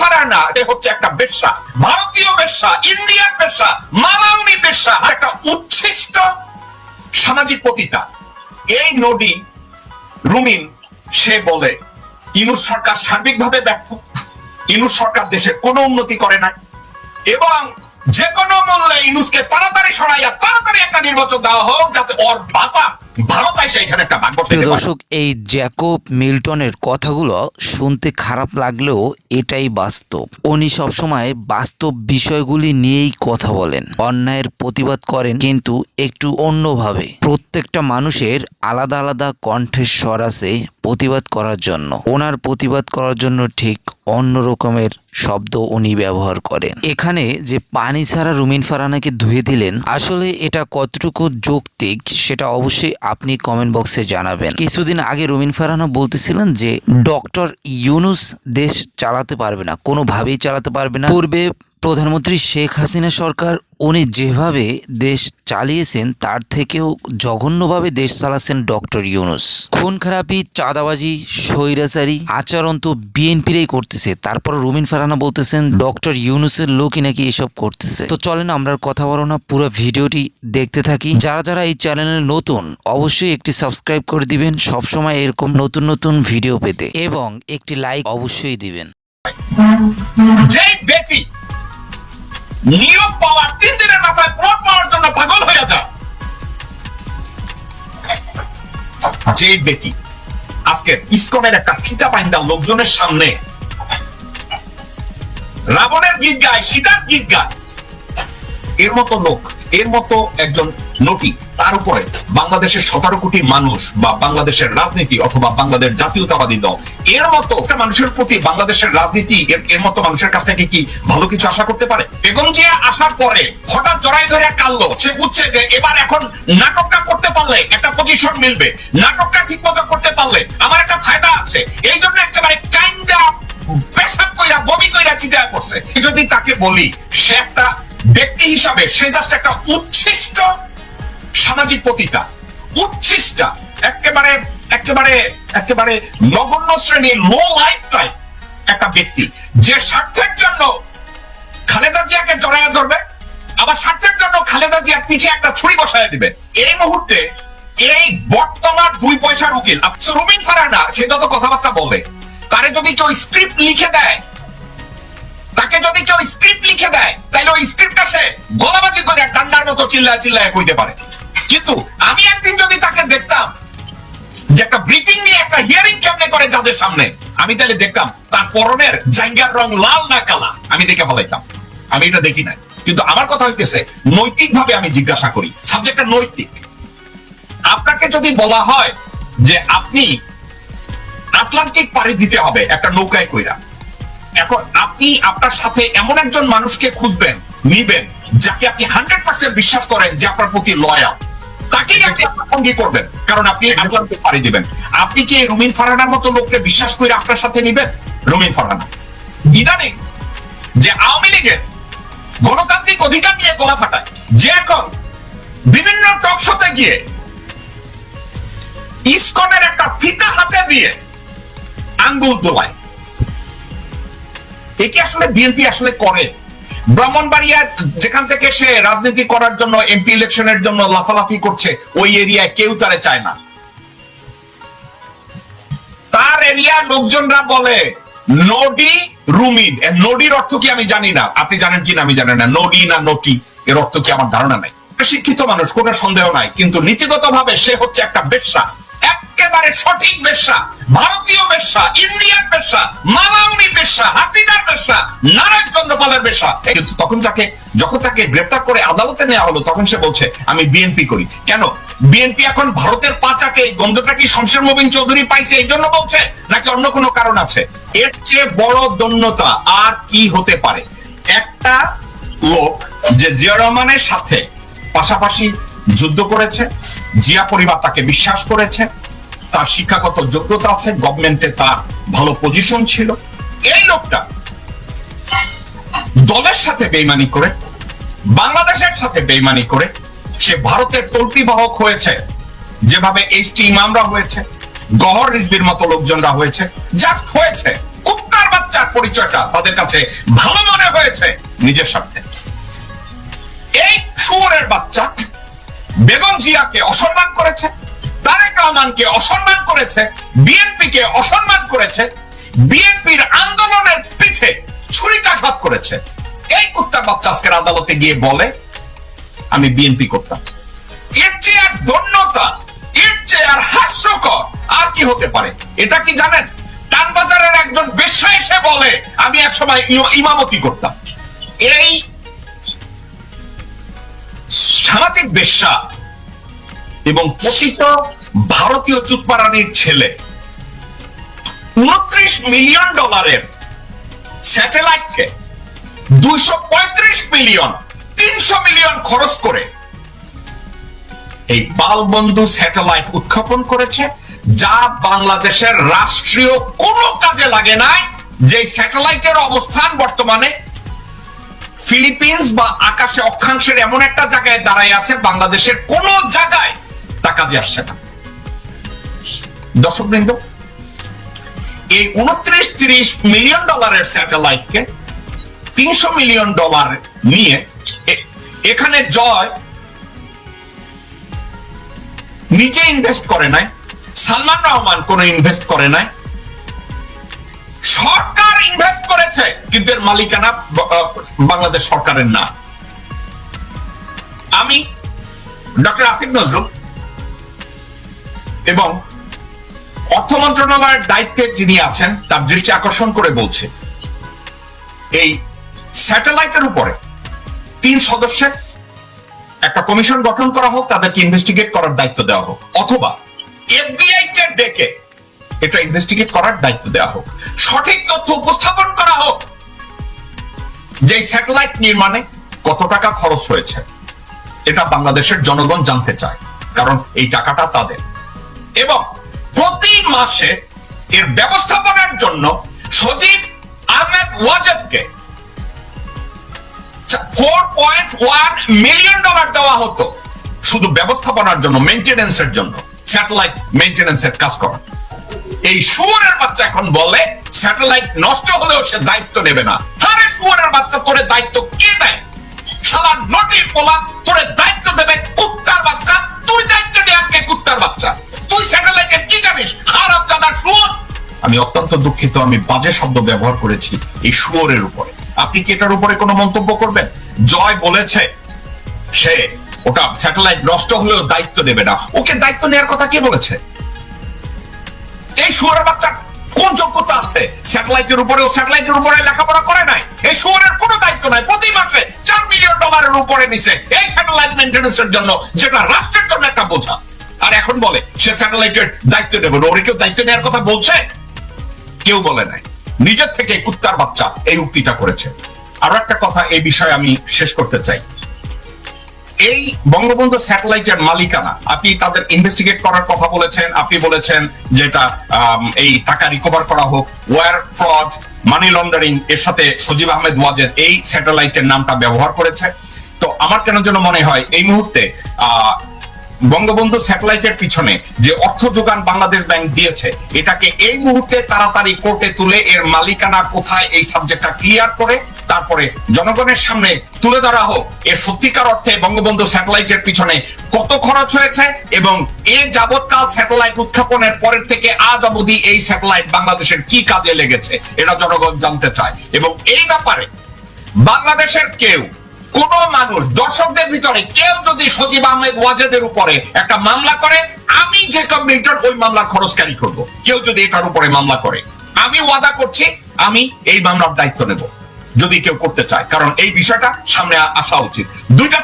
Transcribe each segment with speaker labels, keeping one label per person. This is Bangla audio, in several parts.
Speaker 1: ফারানা, এটা হচ্ছে একটা ভারতীয় ইন্ডিয়ান মালাউনি একটা উচ্ছিষ্ট সামাজিক পতিতা এই নদী, রুমিন, সে বলে ইনুস সরকার সার্বিকভাবে ব্যর্থ। ইনুস সরকার দেশের কোনো উন্নতি করে নাই। এবং যে কোনো মূল্যে ইনুসকে তাড়াতাড়ি সরাইয়া তাড়াতাড়ি একটা নির্বাচন দেওয়া হোক যাতে ওর বাবা
Speaker 2: প্রিয় দর্শক এই জ্যাকব মিল্টনের কথাগুলো শুনতে খারাপ লাগলেও এটাই বাস্তব। উনি সবসময় বাস্তব বিষয়গুলি নিয়েই কথা বলেন অন্যায়ের প্রতিবাদ করেন কিন্তু একটু অন্যভাবে। প্রত্যেকটা মানুষের আলাদা আলাদা কণ্ঠের স্বর আছে প্রতিবাদ করার জন্য। ওনার প্রতিবাদ করার জন্য ঠিক অন্য রকমের শব্দ উনি ব্যবহার করেন। এখানে যে পানি ছাড়া রুমিন ফারানাকে ধুয়ে দিলেন, আসলে এটা কতটুকু যৌক্তিক সেটা অবশ্যই আপনি কমেন্ট বক্সে জানাবেন। কিছুদিন আগে রুমিন ফারানা বলতেছিলেন যে, ডক্টর ইউনুস দেশ চালাতে পারবে না, কোনোভাবেই চালাতে পারবে না। পূর্বে প্রধানমন্ত্রী শেখ হাসিনা সরকার উনি যেভাবে দেশ চালিয়েছেন, তার থেকেও জঘন্যভাবে দেশ চালাচ্ছেন ডক্টর ইউনুস। খুন খারাপি, চাঁদাবাজি, স্বৈরাচারী আচরণ তো বিএনপিরই করতেছে। তারপর রুমিন ফারানা বলতেছেন, ডক্টর ইউনুসের লোকই নাকি এসব করতেছে। তো চলেন আমরা কথা বলো না, পুরো ভিডিওটি দেখতে থাকি। যারা যারা এই চ্যানেলে নতুন, অবশ্যই একটি সাবস্ক্রাইব করে দিবেন, সবসময় এরকম নতুন নতুন ভিডিও পেতে। এবং একটি লাইক অবশ্যই দিবেন।
Speaker 1: নিয়োগ পাওয়ার তিন দিনের মাথায় প্লট পাওয়ার জন্য পাগল হয়ে যাও। যে ব্যক্তি আজকে ইস্কনের একটা ফিতা পাইন্দা লোকজনের সামনে রাবণের গীত গায়, সীতার গীত গায়, এর মতো লোক এর মতো একজন নটি। তার উপরে বাংলাদেশের সতেরো কোটি মানুষ বা বাংলাদেশের রাজনীতি অথবা বাংলাদেশ জাতীয়তাবাদী দল, এর মতো একটা মানুষের প্রতি বাংলাদেশের রাজনীতি এর মতো মানুষের কাছ থেকে কি ভালো কিছু আশা করতে পারে? বেগম জিয়া আসার পরে হঠাৎ জড়াই ধরে কাঁদলো। সে বুঝছে যে এবার এখন নাটকটা করতে পারলে একটা পজিশন মিলবে। নাটকটা ঠিক মতো করতে পারলে আমার একটা ফায়দা আছে। এই জন্য একেবারে কাইন্ডা পেশাব কইরা, বমি কইরা চিন্তা করছে যদি তাকে বলি, সে একটা ব্যক্তি হিসাবে সে জাস্ট একটা উচ্ছিষ্ট সামাজিক পতিতা উচ্ছিষ্টা একেবারে একেবারে একেবারে নগণ্য শ্রেণির লো লাইফ টাইপ একটা ব্যক্তি। যে স্বার্থের জন্য খালেদা জিয়াকে জড়াইয়া ধরবে আবার স্বার্থের জন্য খালেদা জিয়ার পিছে একটা ছুরি বসায় দিবে। এই মুহূর্তে এই বর্তমান দুই পয়সার উকিল আচ্ছা, রুবিন ফারানা সে যত কথাবার্তা বলে তারে যদি কেউ স্ক্রিপ্ট লিখে দেয় তাকে যদি কেউ স্ক্রিপ্ট লিখে দেয়, তাহলে ওই স্ক্রিপ্টটা সে গলাবাজি করে ডান্ডার মতো চিল্লায় চিল্লায় কইতে পারে। কিন্তু আমি একদিন যদি তাকে দেখতাম যে একটা ব্রিফিং নিয়ে একটা হিয়ারিং কেমনে করে যাদের সামনে, আমি তাহলে দেখতাম তার পরনের জাঙ্গার রং লাল না কালা, আমি দেখে বলাইতাম আমি এটা দেখি নাই। কিন্তু আমার কথা হইতেছে নৈতিক ভাবে আমি জিজ্ঞাসা করি সাবজেক্টটা নৈতিক। আপনাকে যদি বলা হয় যে আপনি আটলান্টিক পাড়ি দিতে হবে একটা নৌকায় কইরা এখন আপনি আপনার সাথে এমন একজন মানুষকে খুঁজবেন নিবেন যাকে আপনি হান্ড্রেড পার্সেন্ট বিশ্বাস করেন যে আপনার প্রতি লয়াল তাকেই আপনি সঙ্গী করবেন কারণ আপনি পাড়ি দিবেন। আপনি কি রুমিন ফারহানার মতো লোককে বিশ্বাস করে আপনার সাথে নিবেন? রুমিন ফারহানা ইদানিং যে আওয়ামী লীগের গণতান্ত্রিক অধিকার নিয়ে গলা ফাটায় যে এখন বিভিন্ন টক শোতে গিয়ে ইসকনের একটা ফিতা হাতে দিয়ে আঙ্গুল দোলায় এ কি আসলে বিএনপি আসলে করে? ব্রাহ্মণবাড়িয়া যেখান থেকে সে রাজনীতি করার জন্য এমপি ইলেকশনের জন্য লাফালাফি করছে, ওই এরিয়ায় কেউ তারে চায় না। তার এরিয়ার লোকজনরা বলে নডি রুমিন। নডির অর্থ কি আমি জানি না। আপনি জানেন কি না আমি জানি না। নডি না নটি এর অর্থ কি আমার ধারণা নাই। শিক্ষিত মানুষ, কোনো সন্দেহ নাই। কিন্তু নীতিগত ভাবে সে হচ্ছে একটা বেশ্যা। একেবারে সঠিক বেশ্যা ভারতীয় বেশ্যা ইন্ডিয়ান বেশ্যা মালাউনি বেশ্যা হাসিনার বেশ্যা নারায়ণ চন্দ্রপালের বেশ্যা কিন্তু তখন তাকে, যখন তাকে গ্রেফতার করে আদালতে নেওয়া হলো, তখন সে বলছে, আমি বিএনপি করি। কেন? বিএনপি এখন ভারতের পাচাকে, এই গন্ধটা কি শমশের মোবিন চৌধুরী পাইছে এই জন্য বলছে, নাকি অন্য কোনো কারণ আছে? এর চেয়ে বড় দন্যতা আর কি হতে পারে? একটা লোক যে জিয়া রহমানের সাথে পাশাপাশি যুদ্ধ করেছে জিয়া পরিবার তাকে বিশ্বাস করেছে, তার শিক্ষাগত যোগ্যতা আছে গভর্নমেন্টে তার ভালো পজিশন ছিল। এই লোকটা দলের সাথে বেইমানি করে, বাংলাদেশের সাথে বেইমানি করে, সে ভারতের বাহক হয়েছে, যেভাবে এইচ টি ইমামরা হয়েছে, গহর রিজবির মতো লোকজনরা হয়েছে জাস্ট হয়েছে। কুত্তার বাচ্চার পরিচয়টা তাদের কাছে ভালো মনে হয়েছে নিজের স্বার্থে। এই শুয়োরের বাচ্চা বেগম জিয়াকে অসম্মান করেছে, তারেক রহমানকে অসম্মান করেছে, বিএনপিকে অসম্মান করেছে, বিএনপির আন্দোলনের পিছে ছুরিকাঘাত করেছে। এই কুত্তার বাচ্চা আজকের আদালতে গিয়ে বলে, আমি বিএনপি করতাম। এর চেয়ে আর ধন্যতা এর চেয়ে আর হাস্যকর আর কি হতে পারে? এটা কি জানেন? টানবাজারের একজন বেশ্যা এসে বলে, আমি একসময় ইমা- ইমামতি করতাম। এই সামাজিক বেশ্যা এবং পতিত ভারতীয় চুতপারানির ছেলে। উনত্রিশ মিলিয়ন ডলারের স্যাটেলাইটকে দুইশো পঁয়ত্রিশ মিলিয়ন, তিনশো মিলিয়ন খরচ করে এই বালবন্ধু স্যাটেলাইট উৎক্ষেপণ করেছে, যা বাংলাদেশের রাষ্ট্রীয় কোনো কাজে লাগে নাই যে স্যাটেলাইটের অবস্থান বর্তমানে ফিলিপিন্স বা আকাশে অক্ষাংশের এমন একটা জায়গায় দাঁড়ায় আছে বাংলাদেশের কোন জায়গায় তা কাজে আসছে না। দর্শকবৃন্দ, এই উনত্রিশ তিরিশ মিলিয়ন ডলারের তিনশো মিলিয়ন ডলার নিয়ে এখানে জয় নিজে ইনভেস্ট করে নাই, সালমান রহমান কোনো ইনভেস্ট করে নাই, সরকার ইনভেস্ট করেছে, কিন্তু এর মালিকানা বাংলাদেশ সরকারের না। আমি ডক্টর আসিফ নজরুল এবং অর্থ মন্ত্রণালয়ের দায়িত্বে যিনি আছেন, তার দৃষ্টি আকর্ষণ করে বলছে, এই স্যাটেলাইটের উপরে তিন সদস্যের একটা কমিশন গঠন করা হোক, তাদেরকে ইনভেস্টিগেট করার দায়িত্ব দেওয়া হোক, অথবা এফবিআই কে ডেকে এটা ইনভেস্টিগেট করার দায়িত্ব দেওয়া হোক। সঠিক তথ্য উপস্থাপন করা হোক। যে স্যাটেলাইট নির্মাণে কত টাকা খরচ হয়েছে, এটা বাংলাদেশের জনগণ জানতে চায়, কারণ এই টাকাটা তাদের। এবং প্রতি মাসে এর ব্যবস্থাপনার জন্য Sajeeb Ahmed ওয়াজেদকে four point one million dollar দেওয়া হতো। শুধু ব্যবস্থাপনার জন্য মেনটেনেন্সের জন্য স্যাটেলাইট মেনটেনেন্সের কাজ করা এই শুয়োরের বাচ্চা এখন বলে স্যাটেলাইট নষ্ট হলেও সে দায়িত্ব নেবে না। আরে শুয়োরের বাচ্চা, তোরে দায়িত্ব কে দেয়? শালা নটি পোলা তোরে দায়িত্ব দেবে কুত্তার বাচ্চা। তুই দায়িত্ব নেই কে কুত্তার বাচ্চা? তুই স্যাটেলাইটের কি জানিস? খারাপ দাদা শুয়োর। আমি অত্যন্ত দুঃখিত, আমি বাজে শব্দ ব্যবহার করেছি এই শুয়োরের উপরে। আপনি কি এটার উপরে কোনো মন্তব্য করবেন? জয় বলেছে সে, ওটা স্যাটেলাইট নষ্ট হলেও দায়িত্ব দেবে না। ওকে দায়িত্ব নেওয়ার কথা কে বলেছে? শুয়ারের বাচ্চা কোন যোগ্যতা আছে? স্যাটেলাইটের উপরে স্যাটেলাইটের উপরে লেখাপড়া করে নাই। এই শুয়ারের কোনো দায়িত্ব নাই। প্রতি মাসে চার মিলিয়ন ডলারের উপরে নিছে এই স্যাটেলাইট মেনটেন্সের জন্য, যেটা রাষ্ট্রের জন্য একটা বোঝা। আর এখন বলে, সে স্যাটেলাইটের দায়িত্ব নেবে ওরে কেউ দায়িত্ব নেওয়ার কথা বলছে? কেউ বলে নাই। নিজের থেকে কুত্তার বাচ্চা এই উক্তিটা করেছে। আরও একটা কথা এই বিষয়ে আমি শেষ করতে চাই। এই বঙ্গবন্ধু স্যাটেলাইটের মালিকানা। আপনি তাদের ইনভেস্টিগেট করার কথা বলেছেন, আপনি বলেছেন যেটা এই টাকা রিকভার করা হোক। ওয়ার ফ্রড মানি লন্ডারিং এর সাথে সজীব আহমেদ ওয়াজেদ এই স্যাটেলাইটের নামটা ব্যবহার করেছে। তো আমার কেন যেন মনে হয়, এই মুহূর্তে বঙ্গবন্ধু স্যাটেলাইটের পিছনে যে অর্থ যোগান বাংলাদেশ ব্যাংক দিয়েছে, এটাকে এই মুহূর্তে তাড়াতাড়ি কোর্টে তুলে এর মালিকানা কোথায় এই সাবজেক্টটা ক্লিয়ার করে তারপরে জনগণের সামনে তুলে ধরা হোক। এর সত্যিকার অর্থে বঙ্গবন্ধু স্যাটেলাইটের পিছনে কত খরচ হয়েছে এবং এ যাবৎকাল স্যাটেলাইট উৎক্ষেপণের পরের থেকে আজ অবধি এই স্যাটেলাইট বাংলাদেশের কি কাজে লেগেছে এটা জনগণ জানতে চায়। এবং এই ব্যাপারে বাংলাদেশের কেউ, কোন মানুষ, দর্শকদের ভিতরে কেউ যদি সজীব আহমেদ ওয়াজেদের উপরে একটা মামলা করে, আমি যে মিল্টন ওই মামলার খরচ ক্যারি করব। কেউ যদি এটার উপরে মামলা করে, আমি ওয়াদা করছি, আমি এই মামলার দায়িত্ব নেব। যদি কেউ করতে চায়। কারণ এই বিষয়টা সামনে আসা উচিত। দুইটা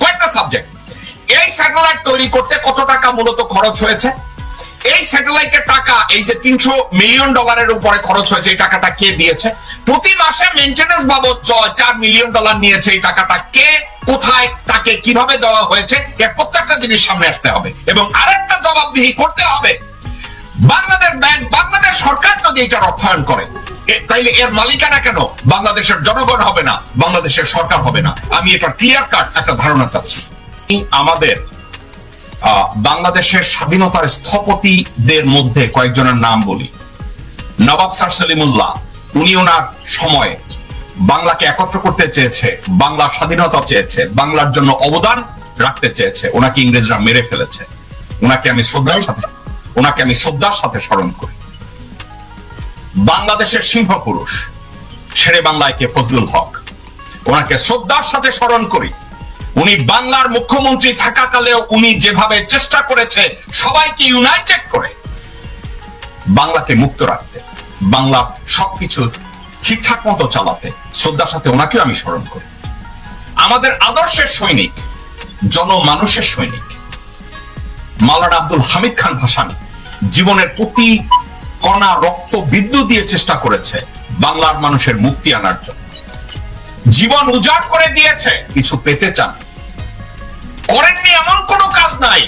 Speaker 1: কয়েকটা সাবজেক্ট এই স্যাটেলাইট তৈরি করতে কত টাকা মূলত খরচ হয়েছে? এই স্যাটেলাইটের টাকা, এই যে তিনশো মিলিয়ন ডলারের উপরে খরচ হয়েছে, এই টাকাটা কে দিয়েছে? প্রতি মাসে মেনটেন্যান্স বাবদ চার মিলিয়ন ডলার নিয়েছে এই টাকাটা কে, কোথায়, তাকে কীভাবে দেওয়া হয়েছে, এর প্রত্যেকটা জিনিস সামনে আসতে হবে। এবং আরেকটা জবাবদিহি করতে হবে বাংলাদেশ ব্যাংক, বাংলাদেশ সরকার যদি এটা অর্থায়ন করে তাইলে এর মালিকানা কেন? বাংলাদেশের জনগণ হবে না, বাংলাদেশের সরকার হবে না। আমি এটা ক্লিয়ার কাট একটা ধারণা চাচ্ছি। আমাদের বাংলাদেশের স্বাধীনতার স্থপতিদের মধ্যে কয়েকজনের নাম বলি। নবাব স্যার সলিমুল্লাহ, উনি ওনার সময়ে বাংলাকে একত্র করতে চেয়েছে, বাংলা স্বাধীনতা চেয়েছে, বাংলার জন্য অবদান রাখতে চেয়েছে। ওনাকে ইংরেজরা মেরে ফেলেছে। ওনাকে আমি শ্রদ্ধার সাথে ওনাকে আমি শ্রদ্ধার সাথে স্মরণ করি। বাংলাদেশের সিংহ পুরুষ শেরে বাংলায় কে ফজলুল হক। ওনাকে শ্রদ্ধার সাথে স্মরণ করি। উনি বাংলার মুখ্যমন্ত্রী থাকাকালেও উনি যেভাবে চেষ্টা করেছে সবাইকে ইউনাইটেড করে, বাংলাকে মুক্ত রাখতে, বাংলা সবকিছু ঠিকঠাক মতো চালাতে শ্রদ্ধার সাথে ওনাকেও আমি স্মরণ করি। আমাদের আদর্শের সৈনিক, জনমানুষের সৈনিক মাওলানা আব্দুল হামিদ খান ভাসানী জীবনের প্রতি কণা, রক্ত, বিদ্যুৎ দিয়ে চেষ্টা করেছে বাংলার মানুষের মুক্তি আনার জন্য। জীবন উজাড় করে দিয়েছে, কিছু পেতে চান। করেননি এমন কোনো কাজ নাই,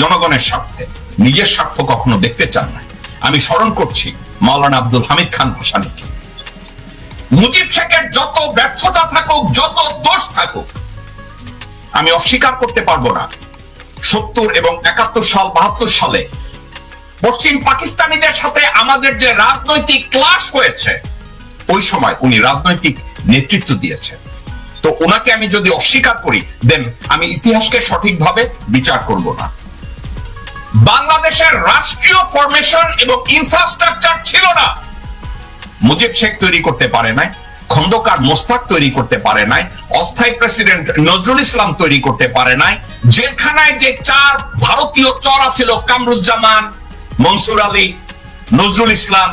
Speaker 1: জনগণের স্বার্থে। নিজের স্বার্থ কখনো দেখতে চান না। আমি স্মরণ করছি মাওলানা আব্দুল হামিদ খান ভাসানীকে। মুজিব শেখের যত ব্যর্থতা থাকুক, যত দোষ থাকুক, আমি অস্বীকার করতে পারব না। সত্তর এবং একাত্তর সাল, বাহাত্তর সালে। পশ্চিম পাকিস্তানিদের সাথে আমাদের যে রাজনৈতিক ক্লাস হয়েছে, ওই সময় উনি রাজনৈতিক নেতৃত্ব দিয়েছেন। তো ওনাকে আমি যদি অস্বীকার করি, দেন আমি ইতিহাসকে সঠিকভাবে বিচার করব না। বাংলাদেশের রাষ্ট্রীয় ফরমেশন এবং ইনফ্রাস্ট্রাকচার ছিল না। মুজিব শেখ তৈরি করতে পারে নাই। খন্দকার মোস্তাক তৈরি করতে পারে নাই, অস্থায়ী প্রেসিডেন্ট নজরুল ইসলাম তৈরি করতে পারে নাই, জেলখানায় যে চার ভারতীয় চড়া ছিল কামরুজ্জামান, মনসুর আলী, নজরুল ইসলাম,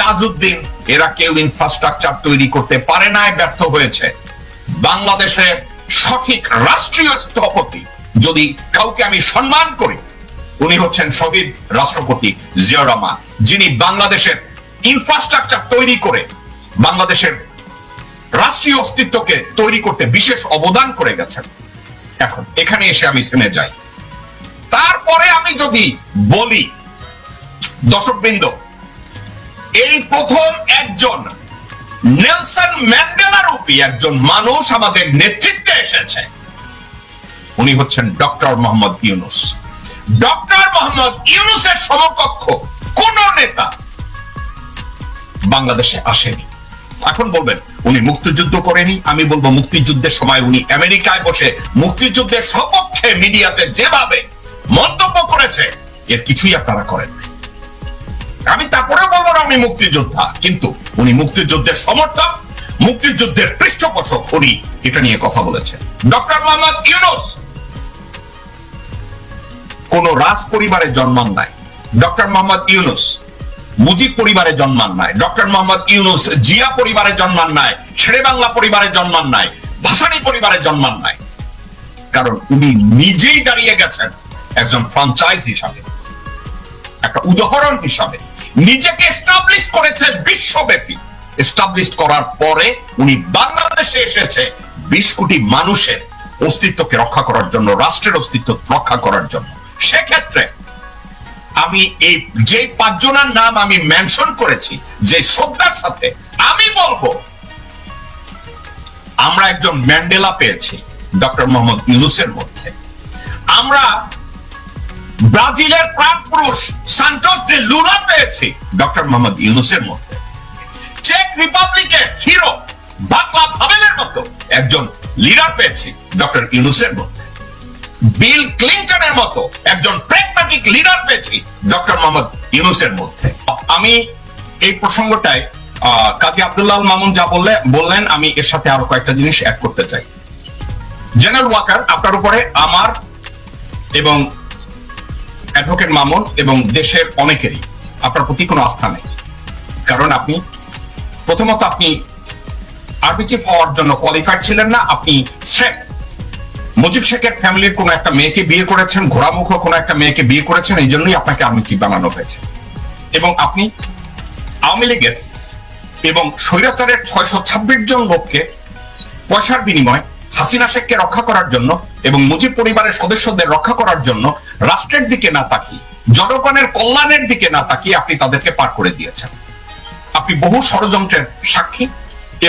Speaker 1: তাজউদ্দিন, এরা কেউ ইনফ্রাস্ট্রাকচার তৈরি করতে পারে নাই, ব্যর্থ হয়েছে। বাংলাদেশের সঠিক রাষ্ট্রীয় স্থপতি যদি কাউকে আমি সম্মান করি, উনি হচ্ছেন শহীদ রাষ্ট্রপতি জিয়া রহমান, যিনি বাংলাদেশের ইনফ্রাস্ট্রাকচার তৈরি করে বাংলাদেশের রাষ্ট্রীয় অস্তিত্বকে তৈরি করতে বিশেষ অবদান করে গেছেন। এখন, এখানে এসে আমি থেমে যাই। তারপরে আমি যদি বলি, দর্শকবৃন্দ, এই প্রথম একজন নেলসন ম্যান্ডেলা রূপী একজন মানুষ আমাদের নেতৃত্বে এসেছে। উনি হচ্ছেন ডক্টর মোহাম্মদ ইউনুস। ডক্টর মোহাম্মদ ইউনুসের সমকক্ষ কোন নেতা বাংলাদেশে আসেনি। এখন বলবেন, উনি মুক্তিযুদ্ধ করেনি, আমি বলব মুক্তিযুদ্ধের সময় উনি আমেরিকায় বসে মুক্তিযুদ্ধের সপক্ষে মিডিয়াতে যেভাবে মন্তব্য করেছে, এর কিছুই আপনারা করেন আমি তারপরে বলব না উনি মুক্তিযোদ্ধা, কিন্তু উনি মুক্তিযুদ্ধের সমর্থক, মুক্তিযুদ্ধের পৃষ্ঠপোষক উনি এটা নিয়ে কথা বলেছেন। ডক্টর মোহাম্মদ ইউনুস, কোন রাজ পরিবারে জন্মান নাই। ডক্টর মোহাম্মদ ইউনুস মুজিব পরিবারে জন্মান নাই। ডক্টর মোহাম্মদ ইউনুস জিয়া পরিবারে জন্মান নাই শেরে বাংলা পরিবারে জন্মান নাই, ভাসানী পরিবারে জন্মান নাই। কারণ উনি নিজেই দাঁড়িয়ে গেছেন একজন ফ্রাঞ্চাইজ হিসাবে। একটা উদাহরণ হিসাবে। নিজেকে এস্টাবলিশ করেছে বিশ্বব্যাপী। এস্টাবলিশ করার পরে উনি বাংলাদেশে এসেছে বিশ কোটি মানুষের অস্তিত্বকে রক্ষা করার জন্য, রাষ্ট্রের অস্তিত্ব রক্ষা করার জন্য। সেক্ষেত্রে আমি এই যে পাঁচজনের নাম আমি মেনশন করেছি, যে শ্রদ্ধার সাথে আমি বলব। আমরা একজন ম্যান্ডেলা পেয়েছি, ডক্টর মোহাম্মদ ইউনুসের মধ্যে। আমরা ব্রাজিলের প্রাণ পুরুষ সান্টোস ডে লুলা পেয়েছি, ডক্টর মোহাম্মদ ইউনুসের মধ্যে। চেক রিপাবলিকের হিরো বাকলাভ হাভেলের মতো একজন লিডার পেয়েছি, ডক্টর ইউনুসের মধ্যে। বিল ক্লিন্টনের মতো একজন প্র্যাগম্যাটিক লিডার পেয়েছি ডক্টর মোহাম্মদ ইউনুসের মধ্যে। আমি এই প্রসঙ্গটায় কাজী আব্দুল্লাহ মামুন যা বললে, বললেন, আমি এর সাথে আরও কয়েকটা জিনিস অ্যাড করতে চাই। জেনারেল ওয়াকার আপনার উপরে আমার এবং অ্যাডভোকেট মামুন এবং দেশের অনেকেরই আপনার প্রতি কোনো আস্থা নেই। কারণ আপনি, প্রথমত আপনি আর্মি চিফ হওয়ার জন্য কোয়ালিফাইড ছিলেন না, আপনি শেখ মুজিব শেখের ফ্যামিলির কোনো একটা মেয়েকে বিয়ে করেছেন, ঘোড়ামুখ কোনো একটা মেয়েকে বিয়ে করেছেন, এই জন্যই আপনাকে আর্মি চিফ বানানো হয়েছে। এবং আপনি আওয়ামী লীগের এবং স্বৈরাচারের ছয়শো ছাব্বিশ জন লোককে পয়সার বিনিময় হাসিনা শেখকে রক্ষা করার জন্য এবং মুজিব পরিবারের সদস্যদের রক্ষা করার জন্য রাষ্ট্রের দিকে না তাকিয়ে, জনগণের কল্যাণের দিকে না তাকিয়ে আপনি তাদেরকে পার করে দিয়েছেন। আপনি বহু ষড়যন্ত্রের সাক্ষী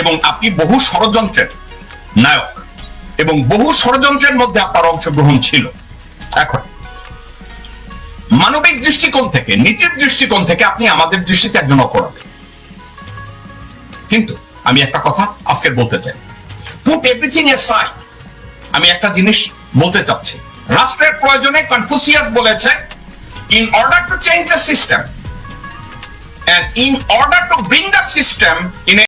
Speaker 1: এবং আপনি বহু ষড়যন্ত্রের নায়ক। এবং বহু ষড়যন্ত্রের মধ্যে আপনার অংশগ্রহণ ছিল। এখন, মানবিক দৃষ্টিকোণ থেকে, নীতির দৃষ্টিকোণ থেকে আপনি আমাদের দৃষ্টিতে একজন অপরাধী। কিন্তু আমি একটা কথা আজকে বলতে চাই। পুট এভরিথিং এ সাই আমি একটা জিনিস বলতে চাচ্ছি। রাষ্ট্রের প্রয়োজনে কনফুসিয়াস বলেছে in order to change the system and in order to bring the system in a